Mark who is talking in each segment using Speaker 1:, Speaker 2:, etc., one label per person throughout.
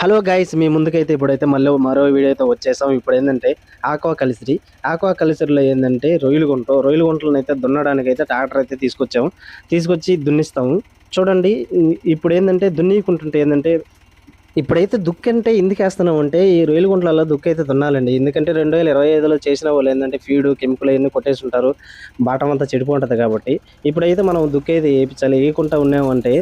Speaker 1: Hello guys మీ ముందుకైతే ఇప్పుడైతే మళ్ళీ మరో వీడియో అయితే వచ్చేసాం. ఇప్పుడు ఏంటంటే ఆక్వా కలిసిరి. ఆక్వా కలిసిరిలో ఏంటంటే రొయ్యలు గుంట. రొయ్యలు గుంటలను అయితే దున్నడానికి అయితే ట్రాక్టర్ అయితే తీసుకొచ్చాము. తీసుకొచ్చి దున్నిస్తాము. చూడండి ఇప్పుడు ఏంటంటే దున్నికుంటుంటే ఏంటంటే ఇప్పుడైతే దుక్కి అంటే ఎందుకు వేస్తున్నాం అంటే ఈ రొయ్యల గుంటలలో దుక్కి అయితే దున్నాలండి. ఎందుకంటే రెండు వేల ఇరవై ఐదులో చేసిన వాళ్ళు ఏంటంటే ఫీడ్ కెమికల్ అవన్నీ కొట్టేసి ఉంటారు బాటం అంతా చెడిపోతుంది కాబట్టి. ఇప్పుడైతే మనం దుక్కి అయితే వేయించాలి వేయకుండా ఉన్నామంటే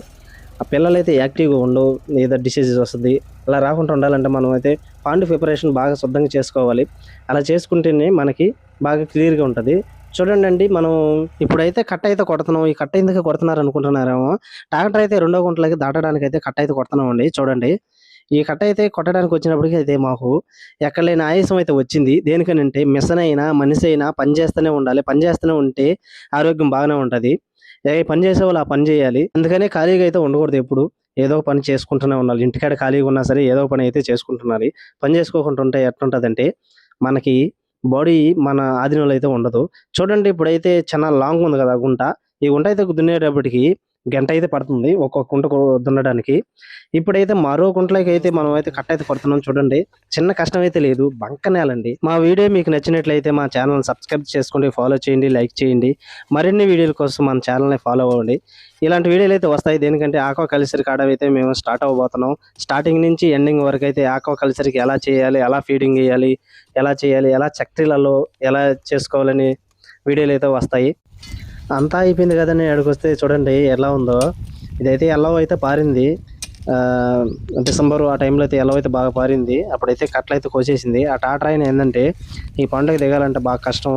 Speaker 1: ఆ పిల్లలు అయితే యాక్టివ్గా ఉండవు ఏదో డిసీజెస్ వస్తుంది. అలా రాకుండా ఉండాలంటే మనం అయితే పాండ్ ప్రిపరేషన్ బాగా శుద్ధంగా చేసుకోవాలి. అలా చేసుకుంటేనే మనకి బాగా క్లియర్గా ఉంటుంది. చూడండి అండి మనం ఇప్పుడైతే కట్ అయితే కొడుతున్నాం. ఈ కట్ట ఎందుకు కొడుతున్నారు అనుకుంటున్నారేమో? ట్రాక్టర్ అయితే రెండో గుంటలకి దాటడానికి అయితే కట్ అయితే కొడుతున్నాం అండి చూడండి ఈ కట్ట అయితే కొట్టడానికి వచ్చినప్పటికీ అయితే మాకు ఎక్కడ లేని ఆయాసం అయితే వచ్చింది. దేనికనంటే మిషన్ అయినా మనిషి అయినా పని చేస్తూనే ఉండాలి. పని చేస్తూనే ఉంటే ఆరోగ్యం బాగానే ఉంటుంది. ఏ పని చేసే వాళ్ళు ఆ పని చేయాలి. అందుకనే ఖాళీగా అయితే ఉండకూడదు ఎప్పుడు. ఏదో పని చేసుకుంటూనే ఉండాలి. ఇంటికాడ ఖాళీగా ఉన్నా సరే ఏదో పని అయితే చేసుకుంటున్నారు పని చేసుకోకుండా ఉంటే ఎట్లుంటుందంటే మనకి బాడీ మన ఆధీనంలో అయితే ఉండదు. చూడండి ఇప్పుడైతే చాలా లాంగ్ ఉంది కదా గుంట. ఈ గుంట అయితే దున్నేటప్పటికి గంట అయితే పడుతుంది ఒక్కొక్క కుంట దున్నడానికి. ఇప్పుడైతే మరో గుంటలకి అయితే మనం అయితే కట్ అయితే కొడుతున్నాం చూడండి. చిన్న కష్టం అయితే లేదు బంక నేలండి. మా వీడియో మీకు నచ్చినట్లయితే మా ఛానల్ సబ్స్క్రైబ్ చేసుకోండి ఫాలో చేయండి లైక్ చేయండి. మరిన్ని వీడియోల కోసం మన ఛానల్ని ఫాలో అవ్వండి. ఇలాంటి వీడియోలు అయితే వస్తాయి. దేనికంటే ఆక్వా కల్చర్ కాడ అయితే మేము స్టార్ట్ అవ్వబోతున్నాం. స్టార్టింగ్ నుంచి ఎండింగ్ వరకు అయితే ఆక్వా కల్చర్కి ఎలా చేయాలి ఎలా ఫీడింగ్ వేయాలి ఎలా చేయాలి ఎలా చక్రీలలో ఎలా చేసుకోవాలని వీడియోలు అయితే వస్తాయి. అంతా అయిపోయింది కదండి అక్కడికి వస్తే చూడండి ఎలా ఉందో. ఇదైతే ఎల్లవ అయితే పారింది. డిసెంబరు డిసెంబర్ ఆ టైంలో అయితే ఎల్లవ అయితే బాగా పారింది. అప్పుడైతే కట్లు అయితే కోసేసింది. ఆ టాటర్ ఆయన ఏంటంటే ఈ పండుగ దిగాలంటే బాగా కష్టం.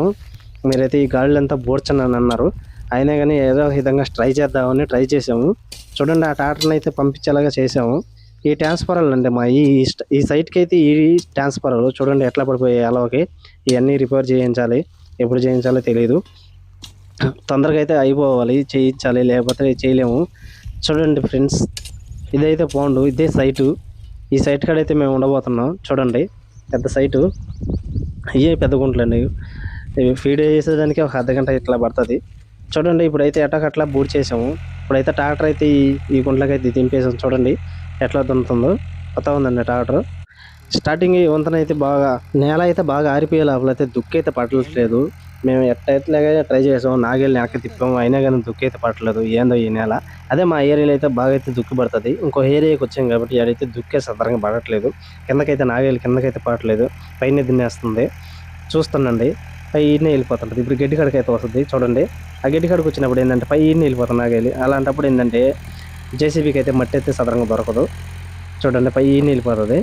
Speaker 1: మీరైతే ఈ గాడులు అంతా బోడ్చండి అని అన్నారు. అయినా కానీ ఏదో విధంగా ట్రై చేద్దామని ట్రై చేసాము చూడండి ఆ టాటర్ని అయితే పంపించేలాగా చేసాము ఈ ట్రాన్స్ఫర్లు అండి మా ఈ ఈ సైట్కి అయితే ఈ ట్రాన్స్ఫర్లు చూడండి ఎట్లా పడిపోయాయి అలాగే ఇవన్నీ రిపేర్ చేయించాలి. ఎప్పుడు చేయించాలో తెలియదు తొందరగా అయితే అయిపోవాలి చేయించాలి లేకపోతే చేయలేము. చూడండి ఫ్రెండ్స్ ఇదైతే పోండు ఇదే సైటు ఈ సైట్ కాడ అయితే మేము ఉండబోతున్నాం. చూడండి పెద్ద సైటు ఇవే పెద్ద గుంటలండి ఇవి ఫీడ్ చేసేదానికి ఒక అర్ధ గంట ఇట్లా పడుతుంది. చూడండి ఇప్పుడైతే ఎటాకట్లా బూడ్ చేసాము. ఇప్పుడైతే ట్రాక్టర్ అయితే ఈ ఈ గుంట్లకైతే అయితే దింపేసాం. చూడండి ఎట్లా దున్నుతుందో. కొత్త ఉందండి ట్రాక్టర్ స్టార్టింగ్ ఈ వంతన అయితే బాగా నేల అయితే బాగా ఆరిపోయే లోపల అయితే దుక్కి అయితే పడట్లేదు మేము ఎట్ట ట్రై చేసాము నాగేళ్ళు వెనక్కి తిప్పాము అయినా కానీ దుక్కి అయితే పట్టలేదు. ఏందో ఈ నెల. అదే మా ఏరియాలో అయితే బాగా అయితే దుక్కి పడుతుంది ఇంకో ఏరియాకి వచ్చాం కాబట్టి ఆడైతే దుక్కే సదరంగా పడట్లేదు. కిందకైతే నాగేళ్ళు కిందకైతే పడట్లేదు. పైన తినేస్తుంది చూస్తానండి పై ఈయనే వెళ్ళిపోతుంటుంది. ఇప్పుడు గడ్డి కాడికి అయితే వస్తుంది. చూడండి. ఆ గడ్డి కాడికి వచ్చినప్పుడు ఏంటంటే పై ఈయన వెళ్ళిపోతుంది నాగేలి అలాంటప్పుడు ఏంటంటే జేసీబీకి అయితే మట్టి అయితే సదరంగా దొరకదు. చూడండి. పై ఈయన వెళ్ళిపోతుంది.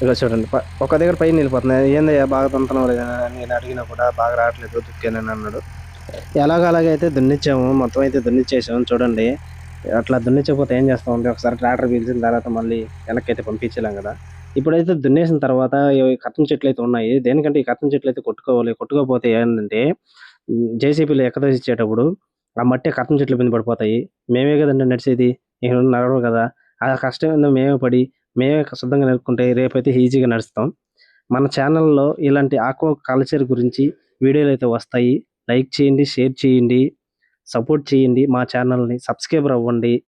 Speaker 1: ఇలా చూడండి ప- ఒక దగ్గర పైన వెళ్ళిపోతున్నాయి ఏందయ్యా బాగా తంతనం లేదా నేను అడిగినా కూడా బాగా రావట్లేదు దుక్కేనని అన్నాడు. ఎలాగో అలాగైతే దున్నిచ్చాము మొత్తం అయితే దున్నిచ్చేసాము చూడండి. అట్లా దున్నిచ్చకపోతే ఏం చేస్తామంటే ఒకసారి ట్రాక్టర్ పీల్చిన తర్వాత మళ్ళీ వెనక్కి అయితే పంపించలేం కదా. ఇప్పుడైతే దున్నేసిన తర్వాత ఈ కట్టం చెట్లు అయితే ఉన్నాయి. దేనికంటే ఈ కట్టం చెట్లు అయితే కొట్టుకోవాలి. కొట్టుకోకపోతే ఏంటంటే జేసీబీలు ఎక్కదోసి ఇచ్చేటప్పుడు ఆ మట్టి కట్టం చెట్ల మీద పడిపోతాయి. మేమే కదండి నడిచేది ఇక్కడ నడవరు కదా. ఆ కష్టం ఏందో మేమే పడి మేమే శుద్ధంగా నేర్చుకుంటే రేపైతే ఈజీగా నడుస్తాం. మన ఛానల్లో ఇలాంటి ఆక్వా కల్చర్ గురించి వీడియోలు అయితే వస్తాయి. లైక్ చేయండి షేర్ చేయండి సపోర్ట్ చేయండి మా ఛానల్ని. సబ్స్క్రైబర్ అవ్వండి.